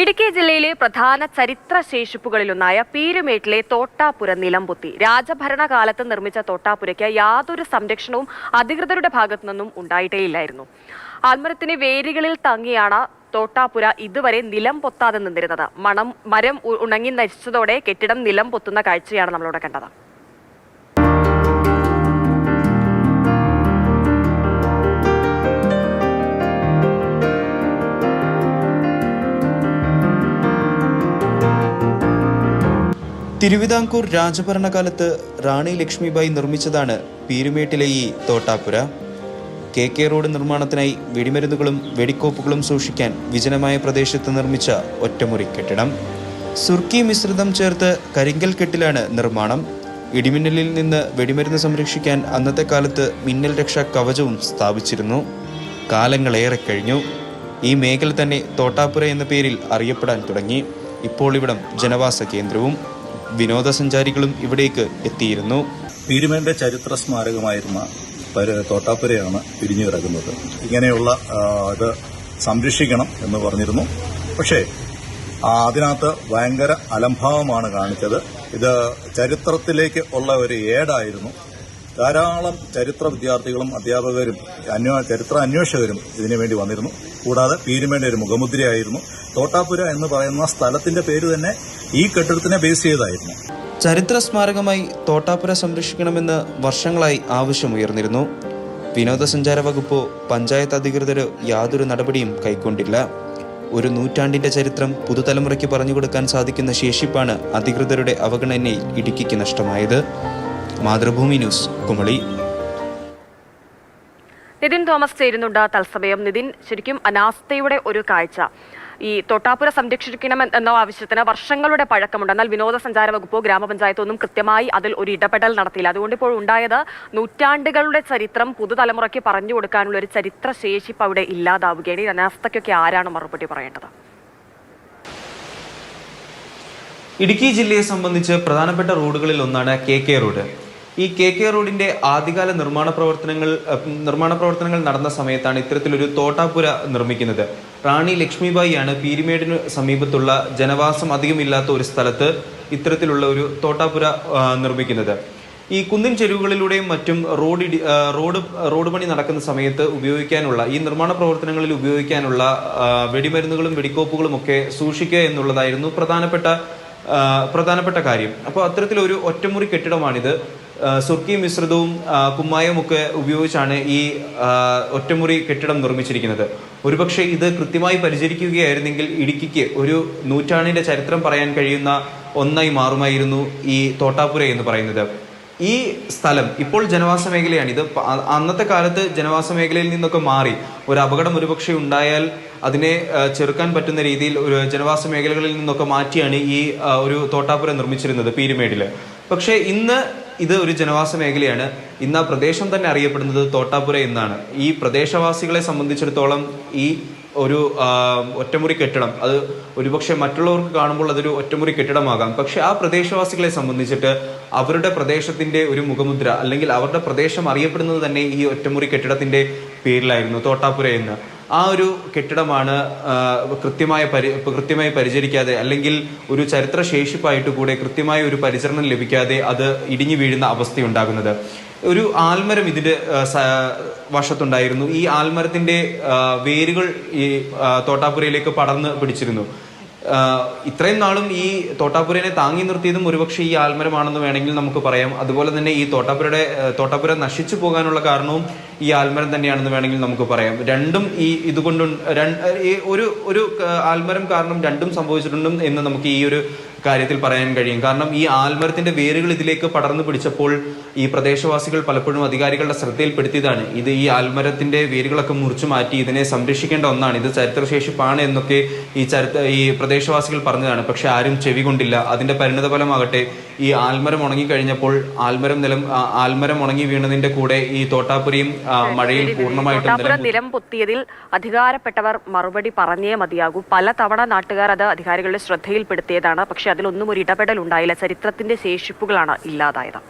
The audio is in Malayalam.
ഇടുക്കി ജില്ലയിലെ പ്രധാന ചരിത്ര ശേഷിപ്പുകളിലൊന്നായ പീരുമേട്ടിലെ തോട്ടാപുര നിലംപൊത്തി. രാജഭരണകാലത്ത് നിർമ്മിച്ച തോട്ടാപുരയ്ക്ക് യാതൊരു സംരക്ഷണവും അധികൃതരുടെ ഭാഗത്തു നിന്നും ഉണ്ടായിട്ടേയില്ലായിരുന്നു. ആൽമരത്തിന് വേരുകളിൽ തങ്ങിയാണ് തോട്ടാപുര ഇതുവരെ നിലം പൊത്താതെ നിന്നിരുന്നത്. മണം മരം ഉണങ്ങി നശിച്ചതോടെ കെട്ടിടം നിലം പൊത്തുന്ന കാഴ്ചയാണ് നമ്മളിവിടെ കണ്ടത്. തിരുവിതാംകൂർ രാജഭരണകാലത്ത് റാണി ലക്ഷ്മിബായി നിർമ്മിച്ചതാണ് പീരുമേട്ടിലെ ഈ തോട്ടാപ്പുര. കെ കെ റോഡ് നിർമ്മാണത്തിനായി വെടിമരുന്നുകളും വെടിക്കോപ്പുകളും സൂക്ഷിക്കാൻ വിജനമായ പ്രദേശത്ത് നിർമ്മിച്ച ഒറ്റമുറി കെട്ടിടം. സുർക്കി മിശ്രിതം ചേർത്ത് കരിങ്കൽ കെട്ടിലാണ് നിർമ്മാണം. ഇടിമിന്നലിൽ നിന്ന് വെടിമരുന്ന് സംരക്ഷിക്കാൻ അന്നത്തെ കാലത്ത് മിന്നൽ രക്ഷാ കവചവും സ്ഥാപിച്ചിരുന്നു. കാലങ്ങളേറെ കഴിഞ്ഞു. ഈ മേഖല തന്നെ തോട്ടാപ്പുര എന്ന പേരിൽ അറിയപ്പെടാൻ തുടങ്ങി. ഇപ്പോൾ ഇവിടം ജനവാസ കേന്ദ്രവും. വിനോദസഞ്ചാരികളും ഇവിടേക്ക് എത്തിയിരുന്നു. പീരുമേന്റെ ചരിത്ര സ്മാരകമായിരുന്ന പര- തോട്ടാപ്പുരയാണ് പിരിഞ്ഞു കിടക്കുന്നത്. ഇങ്ങനെയുള്ള ഇത് സംരക്ഷിക്കണം എന്ന് പറഞ്ഞിരുന്നു. പക്ഷേ അതിനകത്ത് ഭയങ്കര അലംഭാവമാണ് കാണിച്ചത്. ഇത് ചരിത്രത്തിലേക്ക് ഉള്ള ഒരു ഏടായിരുന്നു. ധാരാളം ചരിത്ര വിദ്യാർത്ഥികളും അധ്യാപകരും അന്വേ ചരിത്ര അന്വേഷകരും ഇതിനു വേണ്ടി വന്നിരുന്നു. കൂടാതെ പീരുമേന്റെ ഒരു മുഖമുദ്രയായിരുന്നു. തോട്ടാപ്പുര എന്ന് പറയുന്ന സ്ഥലത്തിന്റെ പേര് തന്നെ ഈ കെട്ടിടത്തിനെ ബേസ് ചെയ്തായിരുന്നു ചരിത്ര സ്മാരകമായി തോട്ടാപ്പുര സംരക്ഷിക്കണമെന്ന് വർഷങ്ങളായി ആവശ്യമുയർന്നിരുന്നു. വിനോദസഞ്ചാര വകുപ്പോ പഞ്ചായത്ത് അധികൃതരോ യാതൊരു നടപടിയും കൈക്കൊണ്ടില്ല. ഒരു നൂറ്റാണ്ടിന്റെ ചരിത്രം പുതുതലമുറയ്ക്ക് പറഞ്ഞു കൊടുക്കാൻ സാധിക്കുന്ന ശേഷിപ്പാണ് അധികൃതരുടെ അവഗണനയിൽ ഇടുക്കിക്ക് നഷ്ടമായത്. മാതൃഭൂമി ന്യൂസ് കുമളി. നിതിൻ തോമസ് ചേരുന്നുണ്ട് തത്സമയം. നിതിൻ ശരിക്കും അനാസ്ഥയുടെ ഒരു കാഴ്ച. ഈ തൊട്ടാപ്പുര സംരക്ഷിക്കണം എന്ന ആവശ്യത്തിന് വർഷങ്ങളുടെ പഴക്കമുണ്ട്. എന്നാൽ വിനോദസഞ്ചാര വകുപ്പോ ഗ്രാമപഞ്ചായത്തോ ഒന്നും കൃത്യമായി അതിൽ ഒരു ഇടപെടൽ നടത്തിയില്ല. അതുകൊണ്ട് ഇപ്പോൾ ഉണ്ടായത് നൂറ്റാണ്ടുകളുടെ ചരിത്രം പുതുതലമുറയ്ക്ക് പറഞ്ഞു കൊടുക്കാനുള്ള ഒരു ചരിത്ര ശേഷിപ്പ് അവിടെ ഇല്ലാതാവുകയാണ്. ഈ അനാസ്ഥയ്ക്കൊക്കെ ആരാണ് മറുപടി പറയേണ്ടത്? ഇടുക്കി ജില്ലയെ സംബന്ധിച്ച് പ്രധാനപ്പെട്ട റോഡുകളിൽ ഒന്നാണ് കെ കെ റോഡ്. ഈ കെ കെ റോഡിന്റെ ആദ്യകാല നിർമ്മാണ പ്രവർത്തനങ്ങൾ നിർമ്മാണ പ്രവർത്തനങ്ങൾ നടന്ന സമയത്താണ് ഇത്തരത്തിലൊരു തോട്ടാപ്പുര നിർമ്മിക്കുന്നത്. റാണി ലക്ഷ്മിബായിയാണ് പീരിമേടിന് സമീപത്തുള്ള ജനവാസം അധികമില്ലാത്ത ഒരു സ്ഥലത്ത് ഇത്തരത്തിലുള്ള ഒരു തോട്ടാപ്പുര ആ, നിർമ്മിക്കുന്നത്. ഈ കുന്നിൻ ചെരുവുകളിലൂടെയും മറ്റും റോഡ് റോഡ് റോഡ് പണി നടക്കുന്ന സമയത്ത് ഉപയോഗിക്കാനുള്ള ഈ നിർമ്മാണ പ്രവർത്തനങ്ങളിൽ ഉപയോഗിക്കാനുള്ള വെടിമരുന്നുകളും വെടിക്കോപ്പുകളും ഒക്കെ സൂക്ഷിക്കുക എന്നുള്ളതായിരുന്നു പ്രധാനപ്പെട്ട പ്രധാനപ്പെട്ട കാര്യം. അപ്പോൾ അത്തരത്തിലൊരു ഒറ്റമുറി കെട്ടിടമാണിത്. സുർക്കി മിശ്രിതവും കുമ്മായവും ഒക്കെ ഉപയോഗിച്ചാണ് ഈ ഒറ്റമുറി കെട്ടിടം നിർമ്മിച്ചിരിക്കുന്നത്. ഒരുപക്ഷെ ഇത് കൃത്യമായി പരിചരിക്കുകയായിരുന്നെങ്കിൽ ഇടുക്കിക്ക് ഒരു നൂറ്റാണ്ടിന്റെ ചരിത്രം പറയാൻ കഴിയുന്ന ഒന്നായി മാറുമായിരുന്നു ഈ തോട്ടാപ്പുര എന്ന് പറയുന്നത്. ഈ സ്ഥലം ഇപ്പോൾ ജനവാസ മേഖലയാണ്. ഇത് അന്നത്തെ കാലത്ത് ജനവാസ മേഖലയിൽ നിന്നൊക്കെ മാറി. ഒരു അപകടം ഒരുപക്ഷെ ഉണ്ടായാൽ അതിനെ ചെറുക്കാൻ പറ്റുന്ന രീതിയിൽ ഒരു ജനവാസ മേഖലകളിൽ നിന്നൊക്കെ മാറ്റിയാണ് ഈ ഒരു തോട്ടാപ്പുര നിർമ്മിച്ചിരുന്നത് പീരുമേടിൽ. പക്ഷേ ഇന്ന് ഇത് ഒരു ജനവാസ മേഖലയാണ്. ഇന്ന് ആ പ്രദേശം തന്നെ അറിയപ്പെടുന്നത് തോട്ടാപ്പുര എന്നാണ്. ഈ പ്രദേശവാസികളെ സംബന്ധിച്ചിടത്തോളം ഈ ഒരു ഒറ്റമുറി കെട്ടിടം അത് ഒരുപക്ഷെ മറ്റുള്ളവർക്ക് കാണുമ്പോൾ അതൊരു ഒറ്റമുറി കെട്ടിടമാകാം. പക്ഷെ ആ പ്രദേശവാസികളെ സംബന്ധിച്ചിട്ട് അവരുടെ പ്രദേശത്തിന്റെ ഒരു മുഖമുദ്ര അല്ലെങ്കിൽ അവരുടെ പ്രദേശം അറിയപ്പെടുന്നത് തന്നെ ഈ ഒറ്റമുറി കെട്ടിടത്തിന്റെ പേരിലായിരുന്നു തോട്ടാപ്പുര എന്ന്. ആ ഒരു കെട്ടിടമാണ് കൃത്യമായ പരി കൃത്യമായി പരിചരിക്കാതെ അല്ലെങ്കിൽ ഒരു ചരിത്ര ശേഷിപ്പായിട്ട് കൂടെ കൃത്യമായ ഒരു പരിചരണം ലഭിക്കാതെ അത് ഇടിഞ്ഞു വീഴുന്ന അവസ്ഥയുണ്ടാകുന്നത്. ഒരു ആൽമരം ഇതിന്റെ വശത്തുണ്ടായിരുന്നു. ഈ ആൽമരത്തിന്റെ വേരുകൾ ഈ തോട്ടാപ്പുരയിലേക്ക് പടർന്ന് പിടിച്ചിരുന്നു. ഇത്രയും നാളും ഈ തോട്ടാപ്പുരനെ താങ്ങി നിർത്തിയതും ഒരുപക്ഷെ ഈ ആൽമരമാണെന്ന് വേണമെങ്കിൽ നമുക്ക് പറയാം. അതുപോലെ തന്നെ ഈ തോട്ടാപ്പുരയുടെ തോട്ടാപ്പുര നശിച്ചു പോകാനുള്ള കാരണവും ഈ ആൽമരം തന്നെയാണെന്ന് വേണമെങ്കിൽ നമുക്ക് പറയാം. രണ്ടും ഈ ഇതുകൊണ്ട് ഒരു ഒരു ആൽമരം കാരണം രണ്ടും സംഭവിച്ചിട്ടുണ്ടും എന്ന് നമുക്ക് ഈ ഒരു കാര്യത്തിൽ പറയാൻ കഴിയും. കാരണം ഈ ആൽമരത്തിന്റെ വേരുകൾ ഇതിലേക്ക് പടർന്നു പിടിച്ചപ്പോൾ ഈ പ്രദേശവാസികൾ പലപ്പോഴും അധികാരികളുടെ ശ്രദ്ധയിൽപ്പെടുത്തിയതാണ്. ഇത് ഈ ആൽമരത്തിന്റെ വേരുകളൊക്കെ മുറിച്ചു മാറ്റി ഇതിനെ സംരക്ഷിക്കേണ്ട ഒന്നാണ്. ഇത് ചരിത്രശേഷിപ്പാണ് എന്നൊക്കെ ഈ ചരിത്ര ഈ പ്രദേശവാസികൾ പറഞ്ഞതാണ്. പക്ഷെ ആരും ചെവി കൊണ്ടില്ല. അതിന്റെ പരിണിത ഫലമാകട്ടെ ഈ ആൽമരം ഉണങ്ങി കഴിഞ്ഞപ്പോൾ ആൽമരം നിലം ആൽമരം ഉണങ്ങി വീണതിന്റെ കൂടെ ഈ തോട്ടാപുരിയും മഴയിൽ പൂർണമായിട്ടും നിലം പൊത്തിയതിൽ അധികാരപ്പെട്ടവർ മറുപടി പറഞ്ഞേ മതിയാകൂ. പല തവണ നാട്ടുകാർ അത് അധികാരികളുടെ ശ്രദ്ധയിൽപ്പെടുത്തിയതാണ്. പക്ഷെ അതിലൊന്നും ഒരു ഇടപെടൽ ഉണ്ടായില്ല ചരിത്രത്തിന്റെ ശേഷിപ്പുകളാണ് ഇല്ലാതായത്.